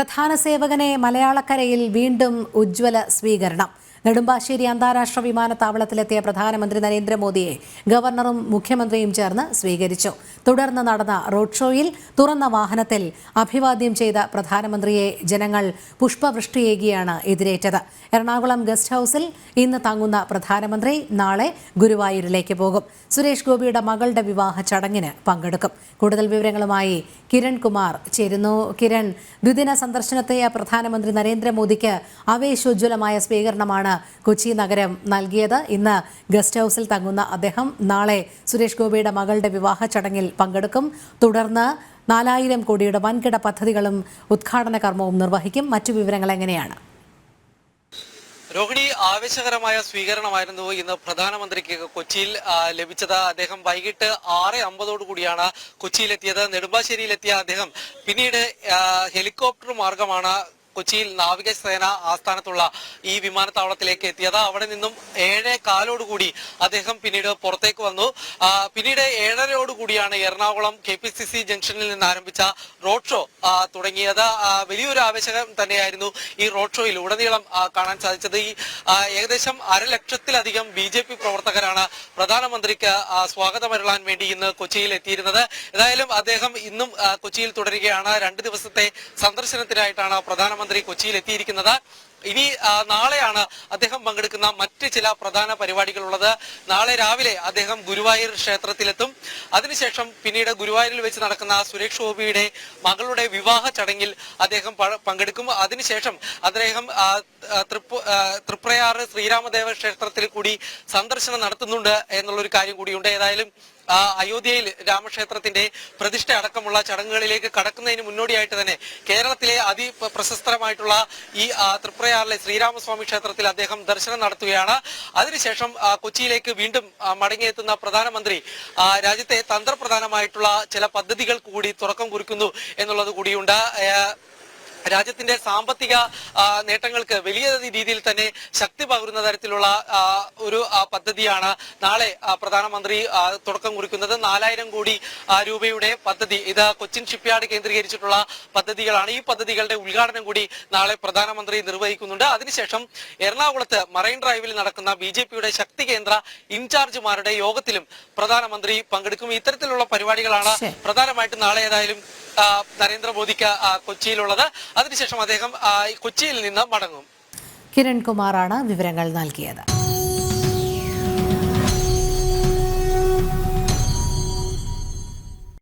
പ്രധാന സേവകനെ മലയാളക്കരയിൽ വീണ്ടും ഉജ്ജ്വല സ്വീകരണം. നെടുമ്പാശ്ശേരി അന്താരാഷ്ട്ര വിമാനത്താവളത്തിലെത്തിയ പ്രധാനമന്ത്രി നരേന്ദ്രമോദിയെ ഗവർണറും മുഖ്യമന്ത്രിയും ചേർന്ന് സ്വീകരിച്ചു. തുടർന്ന് നടന്ന റോഡ് ഷോയിൽ തുറന്ന വാഹനത്തിൽ അഭിവാദ്യം ചെയ്ത പ്രധാനമന്ത്രിയെ ജനങ്ങൾ പുഷ്പവൃഷ്ടിയേകിയാണ് എതിരേറ്റത്. എറണാകുളം ഗസ്റ്റ് ഹൌസിൽ ഇന്ന് തങ്ങുന്ന പ്രധാനമന്ത്രി നാളെ ഗുരുവായൂരിലേക്ക് പോകും. സുരേഷ് ഗോപിയുടെ മകളുടെ വിവാഹ ചടങ്ങിന് പങ്കെടുക്കും. കൂടുതൽ വിവരങ്ങളുമായി കിരൺ കുമാർ ചേരുന്നു. കിരൺ ദ്വിദിന സന്ദർശനത്തെയ പ്രധാനമന്ത്രി നരേന്ദ്രമോദിക്ക് ആവേശോജ്വലമായ സ്വീകരണമാണ് കൊച്ചി നഗരം നൽകിയത്. ഇന്ന് ഗസ്റ്റ് ഹൗസിൽ തങ്ങുന്ന അദ്ദേഹം നാളെ സുരേഷ് ഗോപിയുടെ മകളുടെ വിവാഹ ചടങ്ങിൽ പങ്കെടുക്കും. തുടർന്ന് നാലായിരം കോടിയുടെ വൻകിട പദ്ധതികളും ഉദ്ഘാടന കർമ്മവും നിർവഹിക്കും. മറ്റു വിവരങ്ങൾ എങ്ങനെയാണ്? രോഹിണി ആവേശകരമായ സ്വീകരണമായിരുന്നു ഇന്ന് പ്രധാനമന്ത്രിക്ക് കൊച്ചിയിൽ ലഭിച്ചത്. അദ്ദേഹം വൈകിട്ട് ആറ് അമ്പതോടു കൂടിയാണ് കൊച്ചിയിലെത്തിയത്. നെടുമ്പാശ്ശേരിയിലെത്തിയ അദ്ദേഹം പിന്നീട് ഹെലികോപ്റ്റർ മാർഗമാണ് കൊച്ചിയിൽ നാവികസേന ആസ്ഥാനത്തുള്ള ഈ വിമാനത്താവളത്തിലേക്ക് എത്തിയത്. അവിടെ നിന്നും ഏഴേ കാലോടുകൂടി അദ്ദേഹം പിന്നീട് പുറത്തേക്ക് വന്നു. പിന്നീട് ഏഴരയോടുകൂടിയാണ് Ernakulam K P C C ജംഗ്ഷനിൽ നിന്ന് ആരംഭിച്ച റോഡ് ഷോ തുടങ്ങിയത്. വലിയൊരു ആവേശകം തന്നെയായിരുന്നു ഈ റോഡ് ഷോയിൽ ഉടനീളം കാണാൻ സാധിച്ചത്. ഈ ഏകദേശം അരലക്ഷത്തിലധികം ബി ജെ പി പ്രവർത്തകരാണ് പ്രധാനമന്ത്രിക്ക് സ്വാഗതമരുളാൻ വേണ്ടി ഇന്ന് കൊച്ചിയിൽ എത്തിയിരുന്നത്. ഏതായാലും അദ്ദേഹം ഇന്നും കൊച്ചിയിൽ തുടരുകയാണ്. രണ്ട് ദിവസത്തെ സന്ദർശനത്തിനായിട്ടാണ് പ്രധാനമന്ത്രി കൊച്ചിയിൽ എത്തിയിരിക്കുന്നത് ഇനി നാളെയാണ് അദ്ദേഹം പങ്കെടുക്കുന്ന മറ്റ് ചില പ്രധാന പരിപാടികളുള്ളത് നാളെ രാവിലെ അദ്ദേഹം ഗുരുവായൂർ ക്ഷേത്രത്തിലെത്തും. അതിനുശേഷം പിന്നീട് ഗുരുവായൂരിൽ വെച്ച് നടക്കുന്ന സുരേഷ് ഗോപിയുടെ മകളുടെ വിവാഹ ചടങ്ങിൽ അദ്ദേഹം പങ്കെടുക്കും. അതിനുശേഷം അദ്ദേഹം തൃപ്രയാറ് ശ്രീരാമദേവ ക്ഷേത്രത്തിൽ കൂടി സന്ദർശനം നടത്തുന്നുണ്ട് എന്നുള്ളൊരു കാര്യം കൂടിയുണ്ട്. ഏതായാലും അയോധ്യയിൽ രാമക്ഷേത്രത്തിന്റെ പ്രതിഷ്ഠ അടക്കമുള്ള ചടങ്ങുകളിലേക്ക് കടക്കുന്നതിന് മുന്നോടിയായിട്ട് തന്നെ കേരളത്തിലെ അതി പ്ര- ഈ തൃപ്രയാറിലെ ശ്രീരാമസ്വാമി ക്ഷേത്രത്തിൽ അദ്ദേഹം ദർശനം നടത്തുകയാണ്. അതിനുശേഷം കൊച്ചിയിലേക്ക് വീണ്ടും മടങ്ങിയെത്തുന്ന പ്രധാനമന്ത്രി രാജ്യത്തെ തന്ത്രപ്രധാനമായിട്ടുള്ള ചില പദ്ധതികൾ കൂടി തുറക്കം കുറിക്കുന്നു എന്നുള്ളത് കൂടിയുണ്ട്. രാജ്യത്തിന്റെ സാമ്പത്തിക നേട്ടങ്ങൾക്ക് വലിയ രീതിയിൽ തന്നെ ശക്തി പകരുന്ന തരത്തിലുള്ള ഒരു പദ്ധതിയാണ് നാളെ പ്രധാനമന്ത്രി തുടക്കം കുറിക്കുന്നത്. നാലായിരം കോടി രൂപയുടെ പദ്ധതി. ഇത് കൊച്ചിൻ ഷിപ്പ്യാർഡ് കേന്ദ്രീകരിച്ചിട്ടുള്ള പദ്ധതികളാണ്. ഈ പദ്ധതികളുടെ ഉദ്ഘാടനം കൂടി നാളെ പ്രധാനമന്ത്രി നിർവഹിക്കുന്നുണ്ട്. അതിനുശേഷം എറണാകുളത്ത് മറൈൻ ഡ്രൈവിൽ നടക്കുന്ന ബി ജെ പിയുടെ ശക്തി കേന്ദ്ര ഇൻചാർജുമാരുടെ യോഗത്തിലും പ്രധാനമന്ത്രി പങ്കെടുക്കും. ഇത്തരത്തിലുള്ള പരിപാടികളാണ്. പ്രധാനമായിട്ടും നാളെ ഏതായാലും നരേന്ദ്രമോദിക്ക് കൊച്ചിയിലുള്ളത്. അതിനുശേഷം അദ്ദേഹം കൊച്ചിയിൽ നിന്ന് മടങ്ങും. കിരൺകുമാറാണ് വിവരങ്ങൾ നൽകിയത്.